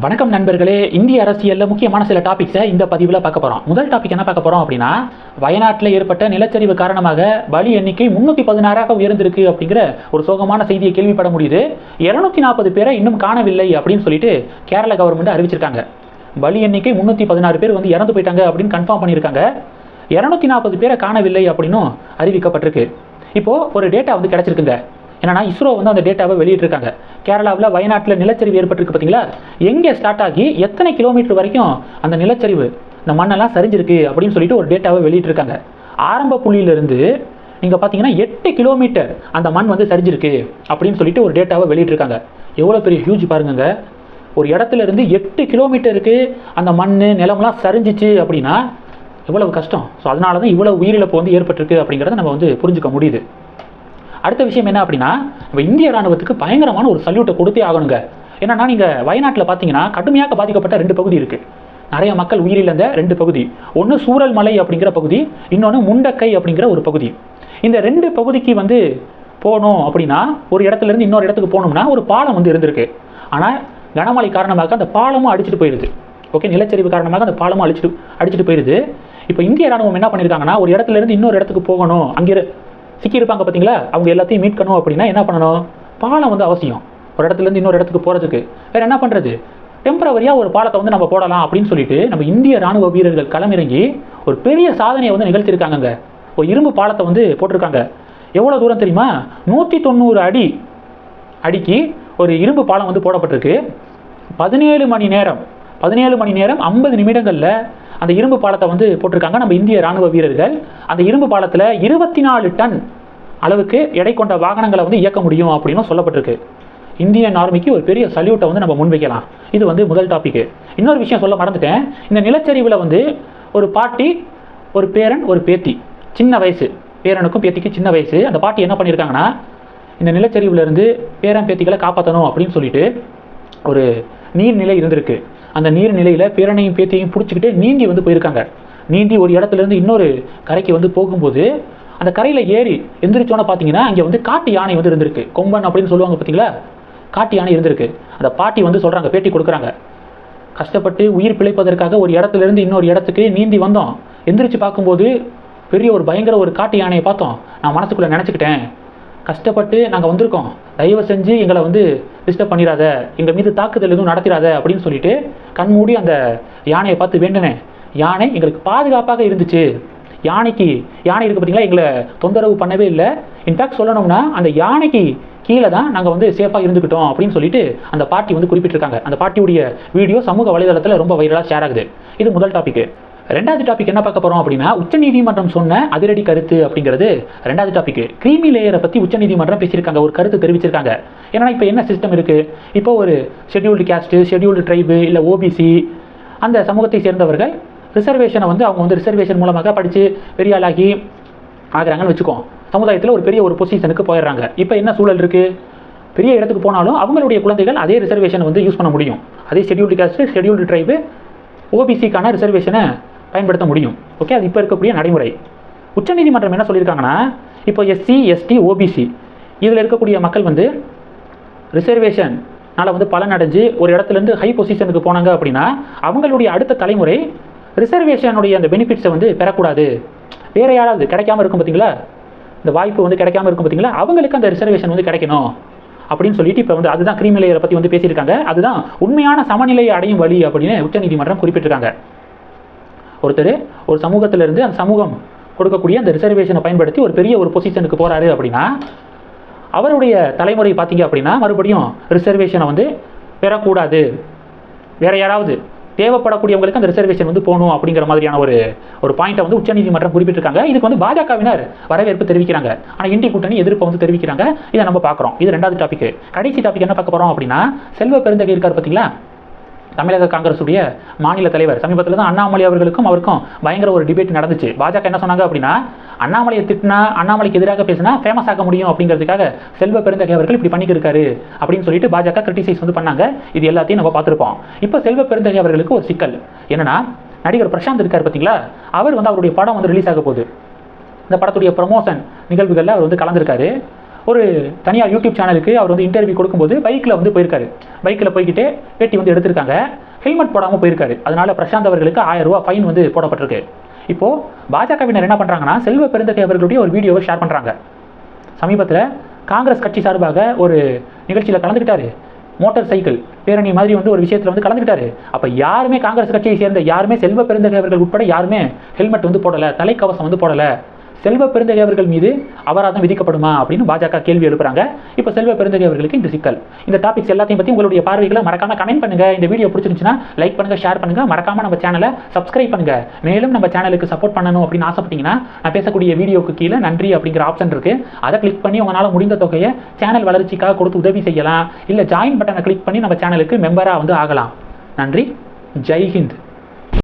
வணக்கம் நண்பர்களே இந்திய அரசியலில் முக்கியமான சில டாபிக்ஸை இந்த பதிவில் பார்க்க போகிறோம் முதல் டாபிக் என்ன பார்க்க போகிறோம் அப்படின்னா வயநாட்டில் ஏற்பட்ட நிலச்சரிவு காரணமாக பலி எண்ணிக்கை முன்னூற்றி பதினாறாக உயர்ந்திருக்கு அப்படிங்கிற ஒரு சோகமான செய்தியை கேள்விப்பட முடியுது. இரநூத்தி நாற்பது பேரை இன்னும் காணவில்லை அப்படின்னு சொல்லிட்டு கேரள கவர்மெண்ட் அறிவிச்சிருக்காங்க. பலி எண்ணிக்கை முன்னூற்றி பதினாறு பேர் வந்து இறந்து போயிட்டாங்க அப்படின்னு கன்ஃபார்ம் பண்ணியிருக்காங்க. இரநூத்தி நாற்பது பேரை காணவில்லை அப்படின்னும் அறிவிக்கப்பட்டிருக்கு. இப்போது ஒரு டேட்டா வந்து கிடச்சிருக்குங்க. என்னன்னா இஸ்ரோ வந்து அந்த டேட்டாவை வெளியிட்டிருக்காங்க. கேரளாவில் வயநாட்டில் நிலச்சரிவு ஏற்பட்டிருக்கு பார்த்தீங்களா எங்கே ஸ்டார்ட் ஆகி எத்தனை கிலோமீட்டர் வரைக்கும் அந்த நிலச்சரிவு இந்த மண்ணெல்லாம் சரிஞ்சிருக்கு அப்படின்னு சொல்லிட்டு ஒரு டேட்டாவை வெளியிட்டிருக்காங்க. ஆரம்ப புள்ளியிலிருந்து நீங்கள் பார்த்தீங்கன்னா எட்டு கிலோமீட்டர் அந்த மண் வந்து சரிஞ்சிருக்கு அப்படின்னு சொல்லிட்டு ஒரு டேட்டாவை வெளியிட்டிருக்காங்க. எவ்வளோ பெரிய ஹியூஜ் பாருங்கங்க. ஒரு இடத்துல இருந்து எட்டு கிலோமீட்டருக்கு அந்த மண் நிலம்லாம் சரிஞ்சிச்சு அப்படின்னா எவ்வளவு கஷ்டம். ஸோ அதனால தான் இவ்வளோ உயிரிழப்பு வந்து ஏற்பட்டிருக்கு அப்படிங்கிறத நம்ம வந்து புரிஞ்சுக்க முடியுது. அடுத்த விஷயம் என்ன அப்படின்னா நம்ம இந்திய ராணுவத்துக்கு பயங்கரமான ஒரு சல்யூட்டை கொடுத்தே ஆகணுங்க. என்னன்னா நீங்கள் வயநாட்டில் பார்த்தீங்கன்னா கடுமையாக பாதிக்கப்பட்ட ரெண்டு பகுதி இருக்குது நிறைய மக்கள் உயிரிழந்த ரெண்டு பகுதி. ஒன்று சூரல் மலை அப்படிங்கிற பகுதி இன்னொன்று முண்டக்கை அப்படிங்கிற ஒரு பகுதி. இந்த ரெண்டு பகுதிக்கு வந்து போகணும் அப்படின்னா ஒரு இடத்துல இருந்து இன்னொரு இடத்துக்கு போகணும்னா ஒரு பாலம் வந்து இருந்திருக்கு. ஆனால் கனமழை காரணமாக அந்த பாலமும் அடிச்சிட்டு போயிடுது ஓகே நிலச்சரிவு காரணமாக அந்த பாலமும் அழிச்சிட்டு அடிச்சிட்டு போயிடுது இப்போ இந்திய ராணுவம் என்ன பண்ணியிருக்காங்கன்னா ஒரு இடத்துல இருந்து இன்னொரு இடத்துக்கு போகணும். அங்கே சிக்கியிருப்பாங்க பார்த்தீங்களா அவங்க எல்லாத்தையும் மீட் மீட்கணும் அப்படின்னா என்ன பண்ணணும்? பாலம் வந்து அவசியம். ஒரு இடத்துல இருந்து இன்னொரு இடத்துக்கு போகிறதுக்கு வேறு என்ன பண்ணுறது டெம்பரவரியாக ஒரு பாலத்தை வந்து நம்ம போடலாம் அப்படின்னு சொல்லிட்டு நம்ம இந்திய ராணுவ வீரர்கள் களமிறங்கி ஒரு பெரிய சாதனையை வந்து நிகழ்த்தியிருக்காங்க ஒரு இரும்பு பாலத்தை வந்து போட்டிருக்காங்க. எவ்வளோ தூரம் தெரியுமா? நூற்றி தொண்ணூறு அடி அடிக்கு ஒரு இரும்பு பாலம் வந்து போடப்பட்டிருக்கு. பதினேழு மணி நேரம் பதினேழு மணி நேரம் ஐம்பது நிமிடங்களில் அந்த இரும்பு பாலத்தை வந்து போட்டிருக்காங்க. நம்ம இந்திய ராணுவ வீரர்கள் அந்த இரும்பு பாலத்தில் இருபத்தி நாலு டன் அளவுக்கு எடை கொண்ட வாகனங்களை வந்து இயக்க முடியும் அப்படின்னு சொல்லப்பட்டிருக்கு. இந்தியன் ஆர்மிக்கு ஒரு பெரிய சல்யூட்டை வந்து நம்ம முன்வைக்கலாம். இது வந்து முதல் டாபிக் இன்னொரு விஷயம் சொல்ல மறந்துட்டேன். இந்த நிலச்சரிவில் வந்து ஒரு பாட்டி ஒரு பேரன் ஒரு பேத்தி. சின்ன வயசு. பேரனுக்கும் பேத்திக்கும் சின்ன வயசு. அந்த பாட்டி என்ன பண்ணியிருக்காங்கன்னா இந்த நிலச்சரிவுலேருந்து பேரன் பேத்திகளை காப்பாற்றணும் அப்படின்னு சொல்லிட்டு ஒரு நீர்நிலை இருந்திருக்கு. அந்த நீர்நிலையில் பேரனையும் பேத்தியையும் பிடிச்சிக்கிட்டு நீந்தி வந்து போயிருக்காங்க. நீந்தி ஒரு இடத்துல இருந்து இன்னொரு கரைக்கு வந்து போகும்போது அந்த கரையில் ஏறி எந்திரிச்சோன்னு பார்த்தீங்கன்னா அங்கே வந்து காட்டு யானை வந்து இருந்திருக்கு. கொம்பன் அப்படின்னு சொல்லுவாங்க பார்த்தீங்களா காட்டு யானை இருந்திருக்கு. அந்த பாட்டி வந்து சொல்கிறாங்க பேட்டி கொடுக்குறாங்க. கஷ்டப்பட்டு உயிர் பிழைப்பதற்காக ஒரு இடத்துல இருந்து இன்னொரு இடத்துக்கு நீந்தி வந்தோம். எந்திரிச்சு பார்க்கும்போது பெரிய ஒரு பயங்கர ஒரு காட்டு யானையை பார்த்தோம். நான் மனசுக்குள்ளே நினச்சிக்கிட்டேன். கஷ்டப்பட்டு நாங்கள் வந்திருக்கோம். தயவு செஞ்சு எங்களை வந்து டிஸ்டர்ப் பண்ணிடாத. எங்கள் மீது தாக்குதல் எதுவும் நடத்திடாத அப்படின்னு சொல்லிட்டு கண்மூடி அந்த யானையை பார்த்து வேண்டினேன் யானை எங்களுக்கு பாதுகாப்பாக இருந்துச்சு. யானைக்கு யானை இருக்கு பார்த்தீங்களா எங்களை தொந்தரவு பண்ணவே இல்லை. இன்ஃபேக்ட் சொல்லணும்னா அந்த யானைக்கு கீழே தான் நாங்கள் வந்து சேஃபாக இருந்துக்கிட்டோம் அப்படின்னு சொல்லிட்டு அந்த பாட்டி வந்து குறிப்பிட்டிருக்காங்க. அந்த பாட்டியுடைய வீடியோ சமூக வலைதளத்தில் ரொம்ப வைரலாக ஷேர் ஆகுது. இது முதல் டாபிக் ரெண்டாவது டாபிக் என்ன பார்க்க போகிறோம் அப்படின்னா உச்சநீதிமன்றம் சொன்ன அதிரடி கருத்து அப்படிங்கிறது ரெண்டாவது டாபிக் கிரீமி லேயரை பற்றி உச்சநீதிமன்றம் பேசியிருக்காங்க ஒரு கருத்து தெரிவிச்சிருக்காங்க. ஏன்னா இப்போ என்ன சிஸ்டம் இருக்குது இப்போ ஒரு ஷெட்யூல்டு கேஸ்ட்டு ஷெட்யூல்டு ட்ரைபு இல்லை ஓபிசி அந்த சமூகத்தை சேர்ந்தவர்கள் ரிசர்வேஷனை வந்து அவங்க வந்து ரிசர்வேஷன் மூலமாக படித்து பெரிய ஆளாகி ஆகிறாங்கன்னு வச்சுக்கோம் சமுதாயத்தில் ஒரு பெரிய ஒரு பொசிஷனுக்கு போயிடுறாங்க. இப்போ என்ன சூழல் இருக்குது பெரிய இடத்துக்கு போனாலும் அவங்களுடைய குழந்தைகள் அதே ரிசர்வேஷனை வந்து யூஸ் பண்ண முடியும். அதே ஷெட்யூல்டு காஸ்ட்டு ஷெட்யூல்டு ட்ரைபு ஓபிசிக்கான ரிசர்வேஷனை பயன்படுத்த முடியும். ஓகே அது இப்போ இருக்கக்கூடிய நடைமுறை. உச்சநீதிமன்றம் என்ன சொல்லியிருக்காங்கன்னா இப்போ எஸ்சி எஸ்டி ஓபிசி இதில் இருக்கக்கூடிய மக்கள் வந்து ரிசர்வேஷனால் வந்து பலன் அடைஞ்சு ஒரு இடத்துலேருந்து ஹை பொசிஷனுக்கு போனாங்க அப்படின்னா அவங்களுடைய அடுத்த தலைமுறை ரிசர்வேஷனுடைய அந்த பெனிஃபிட்ஸை வந்து பெறக்கூடாது. வேறு யாராவது கிடைக்காம இருக்கும் பார்த்தீங்களா இந்த வாய்ப்பு வந்து கிடைக்காம இருக்கும் பார்த்தீங்களா அவங்களுக்கு அந்த ரிசர்வேஷன் வந்து கிடைக்கணும். அப்படின்னு சொல்லிட்டு இப்போ வந்து அதுதான் கிரீமிலேயரை பற்றி வந்து பேசியிருக்காங்க. அதுதான் உண்மையான சமநிலையை அடையும் வழி அப்படின்னு உச்சநீதிமன்றம் குறிப்பிட்டிருக்காங்க. ஒருத்தர் ஒரு சமூகத்திலிருந்து அந்த சமூகம் கொடுக்கக்கூடிய அந்த ரிசர்வேஷனை பயன்படுத்தி ஒரு பெரிய ஒரு பொசிஷனுக்கு போகிறாரு அப்படின்னா அவருடைய தலைமுறை பார்த்தீங்க அப்படின்னா மறுபடியும் ரிசர்வேஷனை வந்து பெறக்கூடாது. வேற யாராவது தேவைப்படக்கூடியவங்களுக்கு அந்த ரிசர்வேஷன் வந்து போகணும் அப்படிங்கிற மாதிரியான ஒரு ஒரு பாயிண்ட்டை வந்து உச்சநீதிமன்றம் குறிப்பிட்டிருக்காங்க. இதுக்கு வந்து பாஜகவினர் வரவேற்பு தெரிவிக்கிறாங்க. ஆனால் இந்திய கூட்டணி எதிர்ப்பு வந்து தெரிவிக்கிறாங்க. இதை நம்ம பார்க்குறோம். இது ரெண்டாவது டாபிக் கடைசி டாபிக் என்ன பார்க்க போகிறோம் அப்படின்னா செல்வ பெருந்தகை இருக்கார் பார்த்தீங்களா? தமிழக காங்கிரஸுடைய மாநில தலைவர். சமீபத்தில் தான் அண்ணாமலை அவர்களுக்கும் அவருக்கும் பயங்கர ஒரு டிபேட் நடந்துச்சு. பாஜக என்ன சொன்னாங்க அப்படின்னா அண்ணாமலையை திட்டினா அண்ணாமலைக்கு எதிராக பேசினா ஃபேமஸ் ஆக முடியும் அப்படிங்கிறதுக்காக செல்வ பெருந்தகை அவர்கள் இப்படி பண்ணிக்கிருக்காரு அப்படின்னு சொல்லிட்டு பாஜக கிரிட்டிசைஸ் வந்து பண்ணாங்க. இது எல்லாத்தையும் நம்ம பார்த்துருப்போம். இப்போ செல்வ பெருந்தகை அவர்களுக்கு ஒரு சிக்கல். என்னன்னா நடிகர் பிரசாந்த் இருக்கார் பார்த்தீங்களா அவர் வந்து அவருடைய படம் வந்து ரிலீஸ் ஆக போகுது. இந்த படத்துடைய ப்ரமோஷன் நிகழ்வுகளில் அவர் வந்து கலந்துருக்காரு. ஒரு தனியார் யூடியூப் சேனலுக்கு அவர் வந்து இன்டர்வியூ கொடுக்கும்போது பைக்கில் வந்து போயிருக்காரு. பைக்கில் போய்கிட்டே பேட்டி வந்து எடுத்திருக்காங்க. ஹெல்மெட் போடாமல் போயிருக்காரு. அதனால பிரசாந்த் அவர்களுக்கு ஆயிரம் ரூபா ஃபைன் வந்து போடப்பட்டிருக்கு. இப்போது பாஜகவினர் என்ன பண்ணுறாங்கன்னா செல்வ பெருந்தகை அவர்களுடைய ஒரு வீடியோவை ஷேர் பண்ணுறாங்க சமீபத்தில் காங்கிரஸ் கட்சி சார்பாக ஒரு நிகழ்ச்சியில் கலந்துக்கிட்டாரு மோட்டார் சைக்கிள் பேரணி மாதிரி வந்து ஒரு விஷயத்தில் வந்து கலந்துக்கிட்டாரு அப்போ யாருமே காங்கிரஸ் கட்சியை சேர்ந்த யாருமே செல்வ பெருந்தகை அவர்கள் உட்பட யாருமே ஹெல்மெட் வந்து போடலை தலைக்கவசம் வந்து போடலை. செல்வ பெருந்தகை அவர்கள் மீது அபராதம் விதிக்கப்படுமா அப்படின்னு பாஜக கேள்வி எழுப்புறாங்க. இப்போ செல்வ பெருந்தகை அவர்களுக்கு இந்த சிக்கல். இந்த டாபிக்ஸ் எல்லாத்தையும் பற்றி உங்களுடைய பார்வைகளை மறக்காம கமெண்ட் பண்ணுங்க. இந்த வீடியோ பிடிச்சிருந்துச்சுன்னா லைக் பண்ணுங்க ஷேர் பண்ணுங்க. மறக்காம நம்ம சேனலை சப்ஸ்கிரைப் பண்ணுங்க. மேலும் நம்ம சேனலுக்கு சப்போர்ட் பண்ணணும் அப்படின்னு ஆசைப்பட்டீங்கன்னா நான் பேசக்கூடிய வீடியோக்கு கீழே நன்றி அப்படிங்கிற ஆப்ஷன் இருக்கு. அதை கிளிக் பண்ணி உங்களால் முடிந்த தொகையை சேனல் வளர்ச்சிக்காக கொடுத்து உதவி செய்யலாம். இல்லை ஜாயின் பட்டனை கிளிக் பண்ணி நம்ம சேனலுக்கு மெம்பராக வந்து ஆகலாம். நன்றி. ஜெய் ஹிந்த்.